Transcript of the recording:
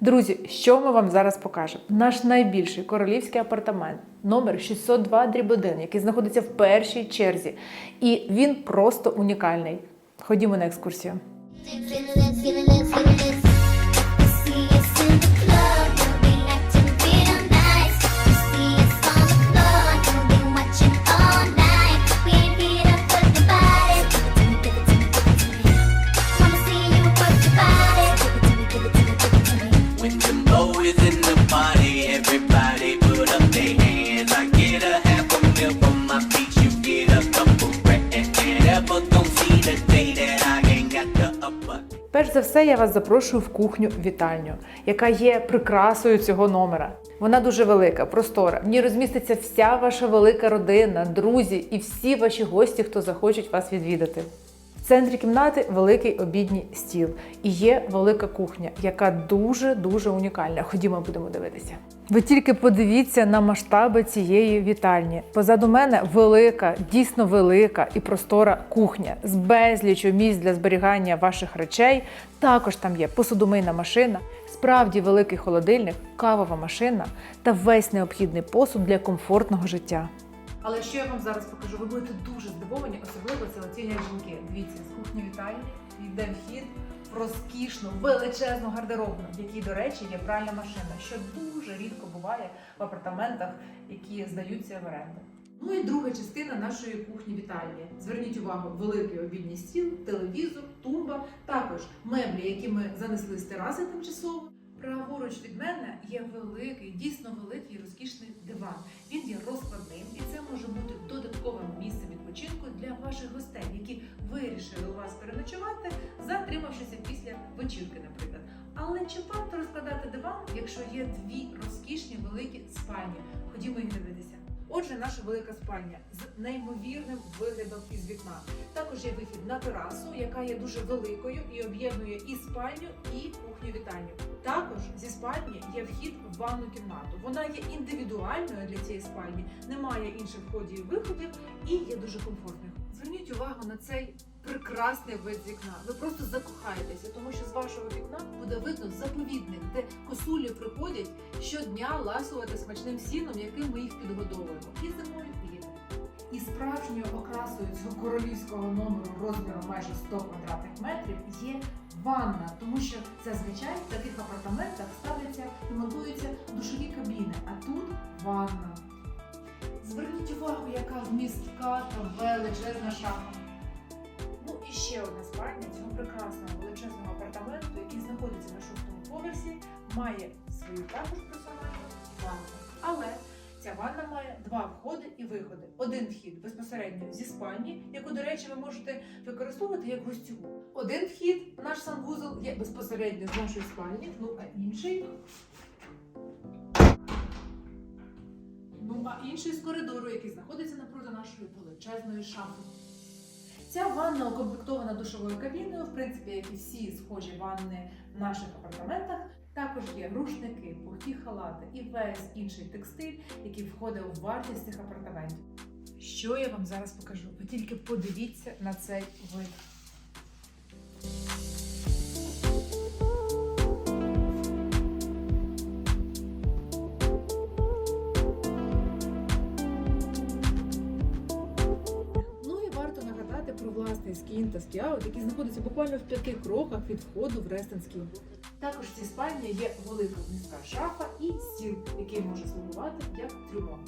Друзі, що ми вам зараз покажемо? Наш найбільший королівський апартамент, номер 602 дріб 1, який знаходиться в першій черзі. І він просто унікальний. Ходімо на екскурсію. The in the party, everybody put up their hands. I get a half a meal from my feet, you get a couple grand. Never gon' see the day that I ain't got the upper. Перш за все, я вас запрошую в кухню вітальню, яка є прикрасою цього номера. Вона дуже велика, простора. В ній розміститься вся ваша велика родина, друзі і всі ваші гості, хто захочуть вас відвідати. В центрі кімнати великий обідній стіл і є велика кухня, яка дуже дуже унікальна. Ходімо, будемо дивитися. Ви тільки подивіться на масштаби цієї вітальні. Позаду мене велика, дійсно велика і простора кухня з безлічю місць для зберігання ваших речей. Також там є посудомийна машина, справді великий холодильник, кавова машина та весь необхідний посуд для комфортного життя. Але що я вам зараз покажу, ви будете дуже здивовані, особливо це оцінять жінки. Дивіться, з кухні вітальні йде вхід в розкішну, величезну гардеробну, в якій, до речі, є пральна машина, що дуже рідко буває в апартаментах, які здаються в оренду. Ну і друга частина нашої кухні вітальні. Зверніть увагу, великий обідній стіл, телевізор, тумба, також меблі, які ми занесли з тераси тимчасово. Праворуч від мене є великий, дійсно великий розкішний диван. Він є розкладним і це може бути додатковим місцем відпочинку для ваших гостей, які вирішили у вас переночувати, затримавшися після вечірки, наприклад. Але чи варто розкладати диван, якщо є дві розкішні великі спальні? Ходімо їх дивитися. Отже, наша велика спальня з неймовірним виглядом із вікна. Також є вихід на терасу, яка є дуже великою і об'єднує і спальню, і кухню вітальню. Також зі спальні є вхід в ванну кімнату. Вона є індивідуальною для цієї спальні, немає інших входів і виходів і є дуже комфортною. Зверніть увагу на цей прекрасний вид з вікна. Ви просто закохаєтеся, тому що з вашого вікна буде видно заповідник, де косулі приходять щодня ласувати смачним сіном, яким ми їх підгодовуємо. І зимою і. І справжньою окрасою цього королівського номеру розміром майже 100 квадратних метрів є ванна, тому що зазвичай в таких апартаментах ставляться і монтуються душові кабіни, а тут ванна. Зверніть увагу, яка вмістка та величезна шафа. Ще одна спальня цього прекрасного величезного апартаменту, який знаходиться на шостому поверсі, має свою також персональну ванну. Але ця ванна має два входи і виходи. Один вхід безпосередньо зі спальні, яку, до речі, ви можете використовувати як гостьову. Один вхід, наш санвузол, є безпосередньо з нашої спальні, ну а інший. Ну, а інший з коридору, який знаходиться напроти нашої величезної шафи. Ця ванна укомплектована душовою кабіною, в принципі, як і всі схожі ванни в наших апартаментах. Також є рушники, пухті халати і весь інший текстиль, який входить у вартість цих апартаментів. Що я вам зараз покажу? Ви тільки подивіться на цей вид. Про скін та скіаут, який знаходиться буквально в п'яти кроках від входу в Рестенський. Також в цій спальні є велика низька шафа і стіл, який може слугувати як трюмо.